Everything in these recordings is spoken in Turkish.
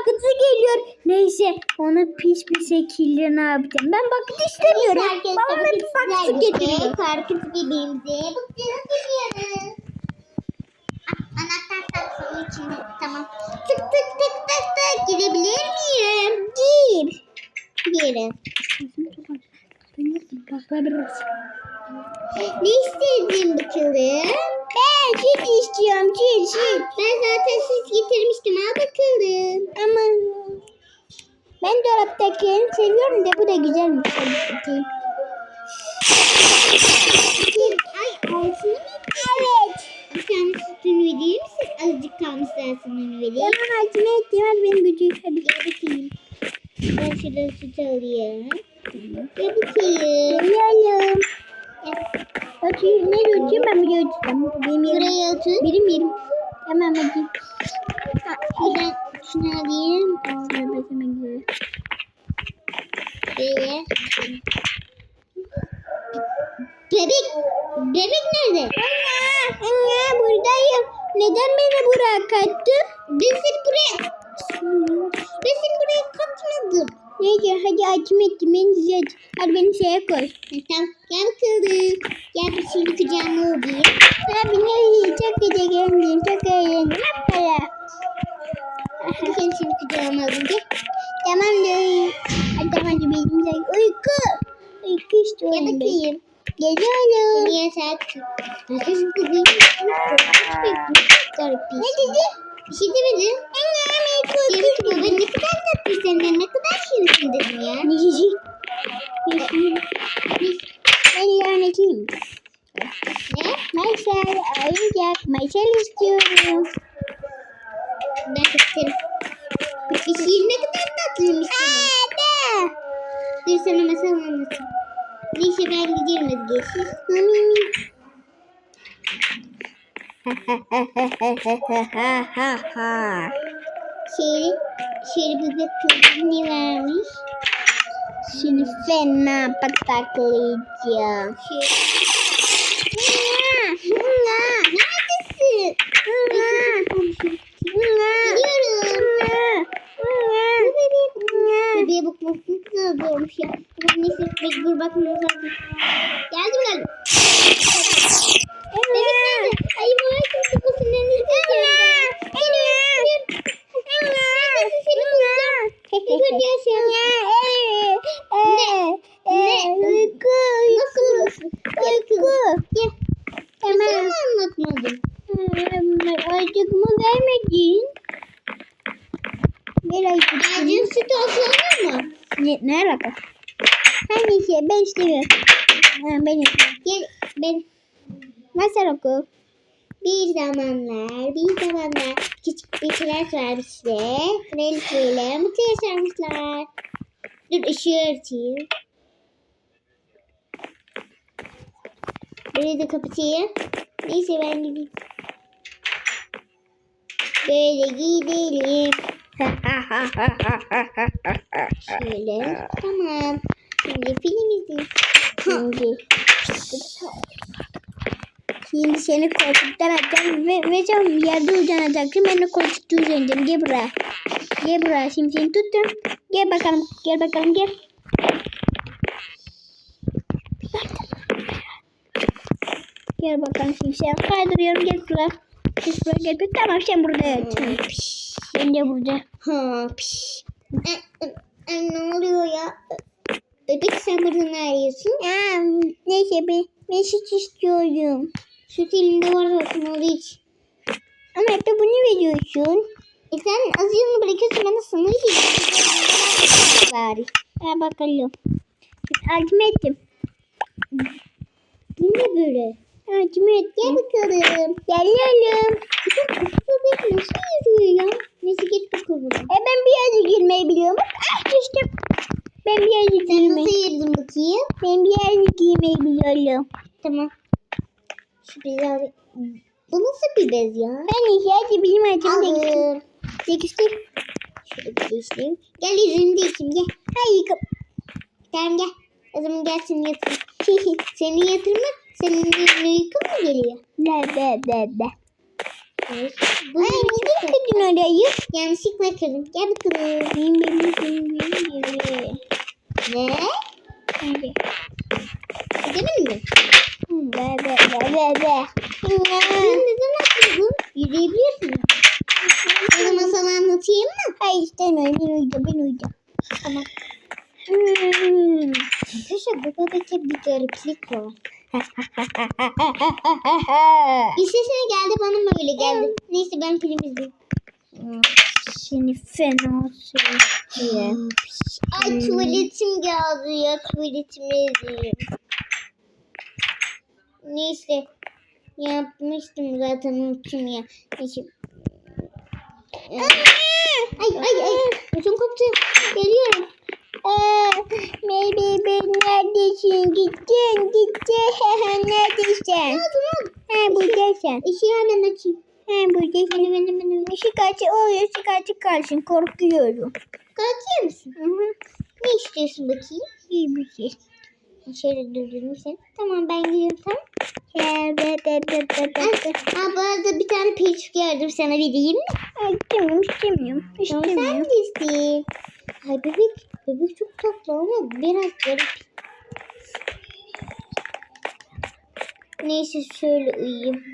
akıtı geliyor. Neyse onu pis bir şekilde ne yapacağım. Ben bakıt istemiyorum. Babam hep bakıtı getiriyor. Karkıt birbirimize bakacağız gidiyoruz. Ah, Anahtar taksının içinde. Tamam. Tık tık tık tık tık. Girebilir miyim? Gir. Girin. Ne istedin bakalım? Ben süt istiyorum süt süt. Ben zaten süt getirmiştim. Al bakalım. Ama ben dolaptakini seviyorum da bu da güzelmiş. Ay altını mı? Evet. Bir tane sütünü verir misin? Azıcık kalmış daha sana vereyim. Tamam altına ihtimal benim gücüm. Hadi. Gel bakayım. Ben şuradan süt alayım. Gel bakayım. Geliyorum. Bakayım ne tutayım ben biliyorum. Tamam benim yerim. Buraya otur. Benim yerim. Tamam hadi. Ha, Şuradan şunu alayım. Şöyle besime gidiyor. Böyle. Bebek. Bebek nerede? Anne, anne buradayım. Neden beni buraya kattın? Ben seni buraya... Ben seni buraya katmadım. Neyse hadi açım ettim beni ziyet. Hadi beni şeye koy. Tamam. Gel bakalım. Gel bir şimdi kucağıma alayım. Abi ne çok gece geldim çok eğlendim. Hoppala. Hadi seni şimdi kucağıma alayım. Gel. Tamam da hadi tamam benim de uyku. Uyku istiyorum ben. bakayım. Geliyorum. Niye sen? Arkadaşım kızım. Garip bir Ne dedi? Bir şey demedin. Anne Yarın ki baba ne kadar tatlı senden ne kadar şirinsin dedim ya. Ne dedi? Ne dedi? Ben lanetliyim. Ne? Maysel oyuncak. Maysel istiyorum. Ben isterim. Bir şiir ne kadar tatlıymış. Hadi. Dur sana masal anlatayım. Neyse ben gidiyorum hadi geçeyim. Mami. ha ha ha. Şiiri, şiiri bebek kızım ne vermiş? Seni fena pataklayacağım. Neredesin? nga. Bebeğe bakmasını. Ama neyse mecbur bakmamız lazım. Geldim geldim. Bebek nerede? Ay bu ay kimse bu senin izleyeceğim ben. Geliyorum. Neredesin seni bulacağım. İlk önce aşağı. Ne? Uyku, Nasıl burası? Gel kızım. uyku. Gel. Tamam. Sana mı anlatmadım? Aycık mı vermedin? Bir aycık. Acil süt olsa olur mu? Ne, ne alaka? Her neyse ben istemiyorum. Ha, ben istiyorum. Gel ben Nasıl oku? bir zamanlar bir zamanlar küçük bir prens varmış ve kraliçeyle mutlu yaşarmışlar. Dur ışığı açayım. Burayı da kapatayım. Neyse ben gideyim. Böyle gidelim. Şöyle. Tamam. Şimdi film izleyelim. Şimdi. Şimdi seni koltuktan atacağım ve, ve bir yerde uzanacaksın. Ben de koltukta uzanacağım. Gel buraya. Gel buraya. Şimdi seni tuttum. Gel bakalım. Gel bakalım gel. Gel bakalım şimdi sen kaydırıyorum. Gel buraya. Gel buraya gel. buraya. Tamam sen burada yat. Ben de burada. Ha, piş. Ay, ay, ay, ne oluyor ya? Bebek sen burada ne arıyorsun? Ya, neyse ben, ben süt istiyorum. Süt elinde var zaten onu iç. Ama hep bunu veriyorsun. E sen azıcını bırakıyorsun ben de sana vereyim. Bari. Ha bakalım. Aldım ettim. Bu ne böyle? Aldım ettim. Gel bakalım. Geliyorum. Bebek nasıl yürüyor ya? Neyse geç bakalım. E ben bir yerde girmeyi biliyorum. Ah düştüm. Ben bir yerde Sen girmeyi. nasıl yürüdün bakayım? Ben bir yerde girmeyi biliyorum. Tamam. Şu biraz... Bu nasıl bir bez ya? Ben ihtiyacı bizim acım. Aldım. Değiştim. Şöyle değiştireyim. Gel yüzünü değiştireyim gel. Hayır. kap- Tamam gel. O zaman gel seni yatırayım. seni yatırma. Senin uyku mu geliyor? Ne be be be. Bu Ay neden kırdın orayı? Yanlışlıkla kırdım. Gel bakalım. Benim benim benim benim benim. Ne? Hadi. Gidelim mi? Be be be be be. Sen neden atladın? Yürüyebiliyorsun. Sana masal anlatayım mı? Hayır istemiyorum ben uyuyacağım ben uyuyacağım. Tamam. Hmm. Arkadaşlar bu bebekte bir gariplik var. Bir sesine geldi bana mı öyle geldi? Neyse ben film izleyeyim. Seni fena sevdim. Ay tuvaletim geldi ya tuvaletimi izleyeyim. Neyse. Yapmıştım zaten unuttum ya. Neyse. Ay ay ay. Bütün koptu. Geliyorum. Aa, maybe ben neredesin? Gittin gittin. neredesin? Tamam tamam. Ha buradasın. Işığı hemen açayım. Ha buradasın. Benim benim benim. Işık açık oluyor ışık açık kalsın korkuyorum. Kalkıyor musun? Hı hı. Ne istiyorsun bakayım? İyi bir şey. Şöyle durdurayım seni. Tamam ben gidiyorum tamam. Ha bu arada bir tane peach gördüm sana vereyim mi? Ay, İstemiyorum istemiyorum. Tamam sen İstemiyorum. de iste. Ay bebek, bebek çok tatlı ama biraz garip. Neyse şöyle uyuyayım.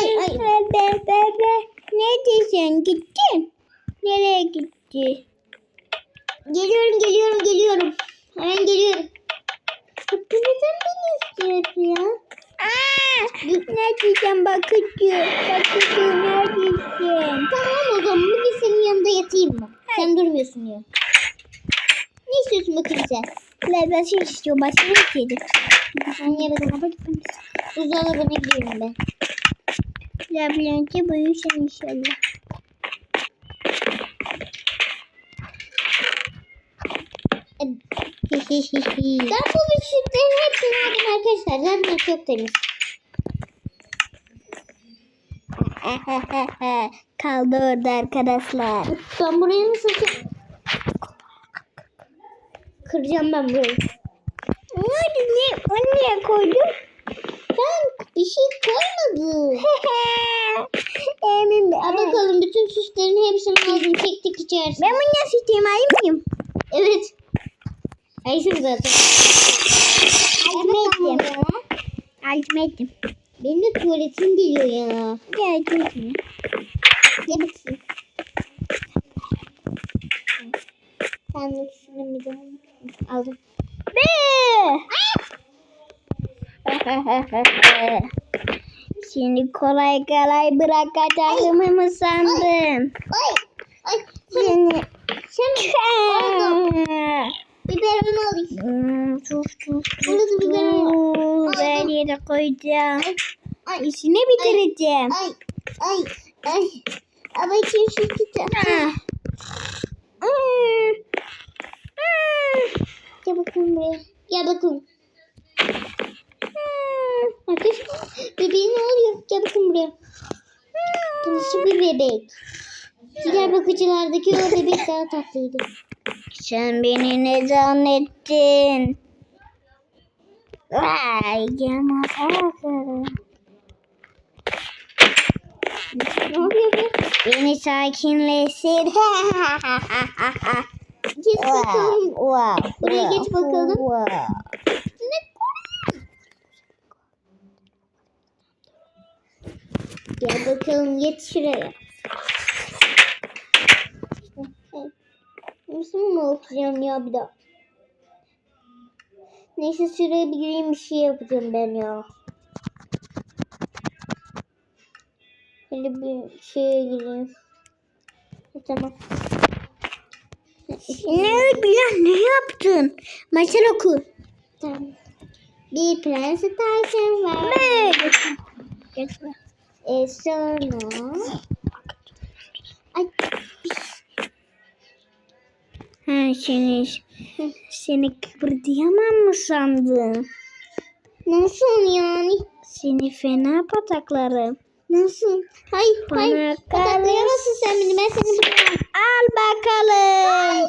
Ay ay. Be be be. Neredesin? Gittin. Nereye gitti? Geliyorum geliyorum geliyorum. Hemen geliyorum. Bu neden beni istiyor ya? Aa, neredesin bakıcı? Bakıcı neredesin? Tamam o zaman bugün senin yanında yatayım mı? Sen durmuyorsun ya. Ne istiyorsun bakayım sen? Lezzeti istiyor. Başka bir şeydi. Ben yarın dolaba gitmem Buzdolabına gidiyorum ben. Labirenti büyüsün inşallah. ben bu ışıkların hepsini aldım arkadaşlar. Zaten çok temiz. Kaldı orada arkadaşlar. Ben buraya nasıl Kıracağım ben burayı. Nerede ne? Onu niye koydun? Ben bir şey koymadım. Emin. Al bakalım bütün süslerin hepsini aldım. Tek tek içersin. Ben bunu nasıl isteyeyim ayı mıyım? Evet. Ayşe zaten. Yardım ettim. Yardım ettim. Benim de tuvaletim geliyor ya. Yardım ettim. Ne bakayım. Ben de şunu bir daha aldım. Be! Seni kolay kolay bırakacağımı mı sandın? Ay. Ay. Sen, Seni... sen Biberon alayım. Hmm, sus bir biberon sus. var. Her yere koyacağım. Ay. İşini bitireceğim. Ay. Ay. Ay. Ama için şu. Hmm. Gel bakalım buraya. Gel bakalım. Arkadaşlar bebeğin ne oluyor? Gel bakın buraya. Bu nasıl bir bebek? Diğer bakıcılardaki o bebek daha tatlıydı. Sen beni ne zannettin? Vay oluyor be? Beni sakinleştir. Geç bakalım. Wow. Buraya geç bakalım. Wow. Gel bakalım geç şuraya. Nasıl mı okuyacağım ya bir daha? Neyse şuraya bir gireyim bir şey yapacağım ben ya. Şöyle bir şeye gireyim. Tamam. Ne Bilal ne yaptın? Masal oku. Tamam. Bir prens tavşan var. Ne? Geçme. E sonra... Ha seni kıpırdayamam mı sandın? nasıl yani? Seni fena pataklarım. Nasıl? Hay Bana hay. Pataklayamazsın sen beni. Ben seni bırakmam. Al bakalım. Vah,